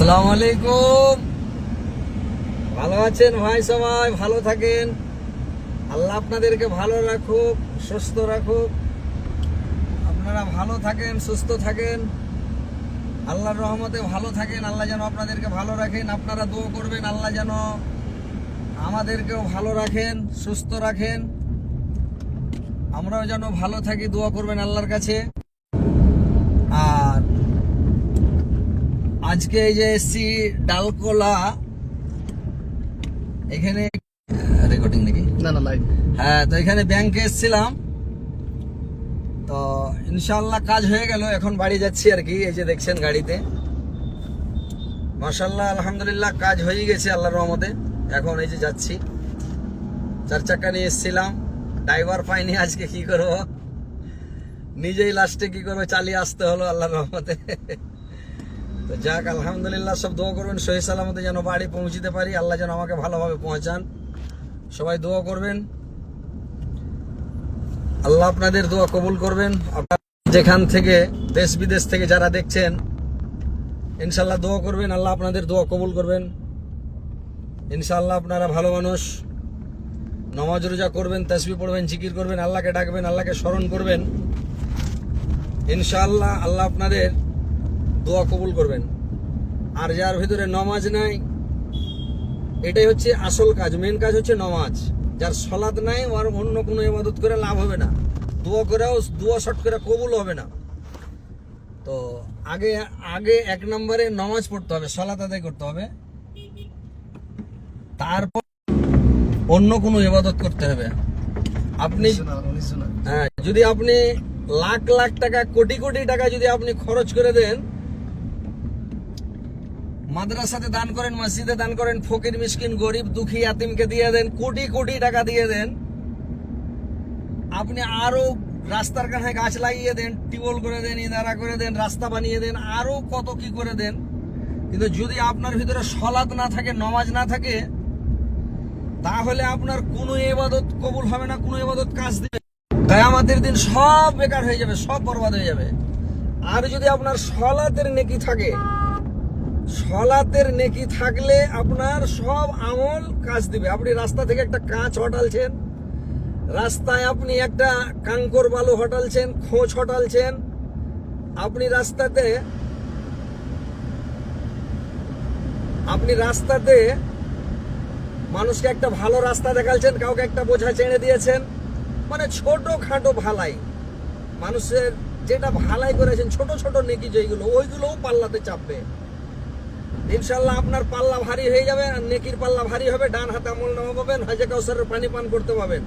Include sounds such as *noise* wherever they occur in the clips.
আসসালামু আলাইকুম ভালো আছেন ভাই সবাই? ভালো থাকেন। আল্লাহ আপনাদেরকে ভালো রাখুক, সুস্থ রাখুক। আপনারা ভালো থাকেন, সুস্থ থাকেন। আল্লাহর রহমতে ভালো থাকেন। আল্লাহ যেন আপনাদেরকে ভালো রাখেন। আপনারা দোয়া করবেন, আল্লাহ যেন আমাদেরকেও ভালো রাখেন, সুস্থ রাখেন। আমরাও যেন ভালো থাকি, দোয়া করবেন আল্লাহর কাছে আর আজকে এই যে এসছি ডালকোলা। এখানে রেকর্ডিং নাকি? না না লাইভ হ্যাঁ তো এখানে ব্যাংকে এসেছিলাম। তো ইনশাল্লাহ কাজ হয়ে গেল এখন বাড়ি যাচ্ছি আর কি এই যে দেখছেন গাড়িতে। মাসাল্লাহ আলহামদুলিল্লাহ কাজ হয়ে গেছে আল্লাহর রহমতে। এখন এই যে যাচ্ছি। চার চাকা নিয়ে এসেছিলাম। ড্রাইভার পাইনি আজকে কি করব? নিজেই লাস্টে কি করব চালিয়ে আসতে হলো আল্লাহর রহমতে। তো যাক, আলহামদুলিল্লাহ, সব দোয়া করবেন সহি সালামতে যেন বাড়ি পৌঁছিতে পারি। আল্লাহ যেন আমাকে ভালোভাবে পৌঁছান। সবাই দোয়া করবেন। আল্লাহ আপনাদের দোয়া কবুল করবেন। আপনার যেখান থেকে দেশ বিদেশ থেকে যারা দেখছেন, ইনশাল্লাহ দোয়া করবেন। আল্লাহ আপনাদের দোয়া কবুল করবেন। ইনশাল্লাহ আপনারা ভালো মানুষ। নমাজ রোজা করবেন, তসবি পড়বেন, জিকির করবেন, আল্লাহকে ডাকবেন, আল্লাহকে স্মরণ করবেন। ইনশাআল্লাহ আল্লাহ আপনাদের দোয়া কবুল করবেন। আর যার ভিতরে নমাজ নাই এটাই হচ্ছে আসল কাজ মেন কাজ হচ্ছে নমাজ। যার সলাদ নাই আর অন্য কোনো ইবাদত করে লাভ হবে না। দোয়া করেও দোয়া শট করে কবুল হবে না। তো আগে আগে এক নম্বরে নমাজ পড়তে হবে সলাত আদায় করতে হবে। তারপর অন্য কোনো ইবাদত করতে হবে। আপনি হ্যাঁ যদি আপনি লাখ লাখ টাকা কোটি কোটি টাকা যদি আপনি খরচ করে দেন মাদ্রাসাতে দান করেন, মসজিদে দান করেন, ফকির, মিসকিন, গরিব, দুঃখী, আতিমকে দিয়ে দেন, কোটি কোটি টাকা দিয়ে দেন। আপনি আরও রাস্তার কাছে গাছ লাগিয়ে দেন, টিউবওয়েল করে দেন, ইনারা করে দেন, রাস্তা বানিয়ে দেন, আরও কত কি করে দেন। কিন্তু যদি আপনার ভিতরে সলাদ না থাকে, নমাজ না থাকে, তাহলে আপনার কোনো এবাদত কবুল হবে না, কোনো এবাদত কাজ দিবে কায়ামাতের দিন সব বেকার হয়ে যাবে, সব বরবাদ হয়ে যাবে। আর যদি আপনার সলাতের নেকি থাকে সলাতের নেকি থাকলে আপনার সব আমল কাজ দিবে। আপনি রাস্তা থেকে একটা কাঁচ হটালছেন, রাস্তায় আপনি একটা কাঙ্কর বালু হটালছেন খোঁজ হটালছেন, আপনি রাস্তাতে আপনি রাস্তাতে মানুষকে একটা ভালো রাস্তা দেখালছেন, কাউকে একটা বোঝা চেড়ে দিয়েছেন মানে ছোট খাটো ভালাই। মানুষের যেটা ভালাই করেছেন, ছোট ছোট নেকি যেগুলো ওইগুলোও পাল্লাতে চাপবে। ইনশাল্লাহ আপনার পাল্লা ভারী হয়ে যাবে, আর নেকির পাল্লা ভারী হবে, ডান হাতে আমল নামা পাবেন, হাজে কাউসারের পানি পান করতে পাবেন।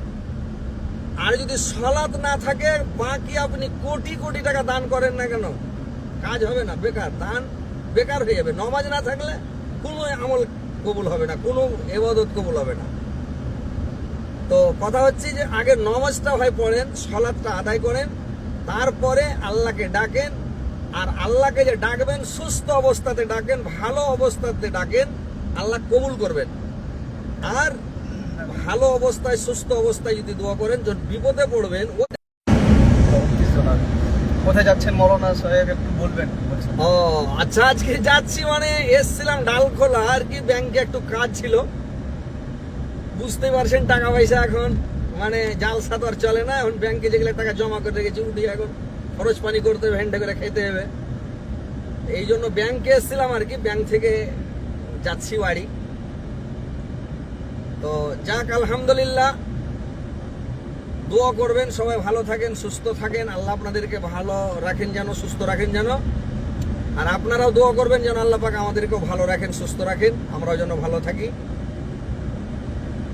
আর যদি সলাদ না থাকে, বাকি আপনি কোটি কোটি টাকা দান করেন না কেন? কাজ হবে না, বেকার, দান বেকার হয়ে যাবে। নমাজ না থাকলে কোনো আমল কবুল হবে না, কোনো এবাদত কবুল হবে না। তো কথা হচ্ছে যে, আগে নমাজটা হয় পড়েন সলাদটা আদায় করেন, তারপরে আল্লাহকে ডাকেন আর আল্লাহকে যে ডাকবেন সুস্থ অবস্থাতে ডাকেন ভালো অবস্থাতে ডাকেন আল্লাহ কবুল করবেন। আর ভালো অবস্থায় সুস্থ অবস্থায় যদি দোয়া করেন যখন বিপদে পড়বেন কোথায় যাচ্ছেন মৌলানা সাহেব একটু বলবেন। ও আচ্ছা আজকে যাচ্ছি মানে এসছিলাম ডালখোলা আর কি ব্যাংকে একটু কাজ ছিল। বুঝতে পারছেন টাকা পয়সা এখন মানে জালসা তো আর চলে না এখন ব্যাংকে যেগুলো টাকা জমা করে রেখেছি উঠি এখন। খরচ পানি করতে হবে হ্যান্ডে করে খেতে হবে। এই জন্য ব্যাংকে এসছিলাম আর কি ব্যাংক থেকে যাচ্ছি বাড়ি। তো যাক, আলহামদুলিল্লাহ। দোয়া করবেন, সবাই ভালো থাকেন, সুস্থ থাকেন। আল্লাহ আপনাদেরকে ভালো রাখেন যেন, সুস্থ রাখেন যেন। আর আপনারাও দোয়া করবেন যেন আল্লাহ পাক আমাদেরকেও ভালো রাখেন, সুস্থ রাখেন। আমরাও যেন ভালো থাকি।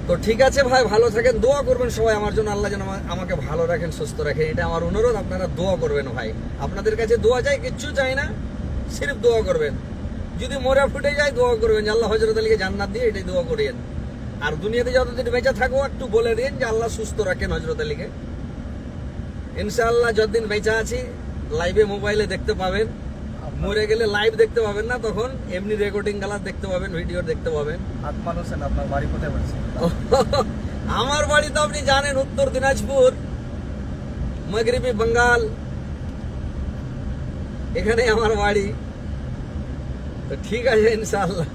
তো ঠিক আছে ভাই, ভালো থাকেন, দোয়া করবেন সবাই আমার জন্য, আল্লাহ যেন আমা- আমাকে ভালো রাখেন, সুস্থ রাখেন, এটা আমার অনুরোধ, আপনারা দোয়া করবেন ভাই। আপনাদের কাছে দোয়া চাই, কিচ্ছু চাই না, সির্ফ দোয়া করবেন। যদি মরে ফুটে যায়, দোয়া করবেন যে আল্লাহ হজরত আলীকে জান্নাত দিয়ে এটাই দোয়া করিয়েন। আর দুনিয়াতে যতদিন বেঁচে থাকব, একটু বলে দিন যে আল্লাহ সুস্থ রাখেন হজরত আলীকে। ইনশাআল্লাহ যতদিন বেঁচে আছি লাইভে মোবাইলে দেখতে পাবেন। মরে গেলে লাইভ দেখতে পাবেন না তখন এমনি রেকর্ডিং গালা দেখতে পাবেন ভিডিও দেখতে পাবেন। আত্মান হোসেন আপনার বাড়ি কোথায় বলছে *laughs* আমার বাড়ি তো আপনি জানেন উত্তর দিনাজপুর মগরিবি বাঙ্গাল। এখানে আমার বাড়ি। তো ঠিক আছে ইনশাআল্লাহ।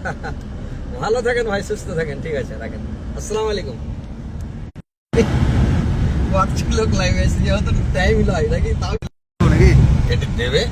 ভালো থাকেন ভাই সুস্থ থাকেন ঠিক আছে রাখেন। আসসালামু আলাইকুম। বাচ্চা লোক লাইভে এসে যেহেতু টাইম লয় নাকি তাও নাকি? কেটে দেবে?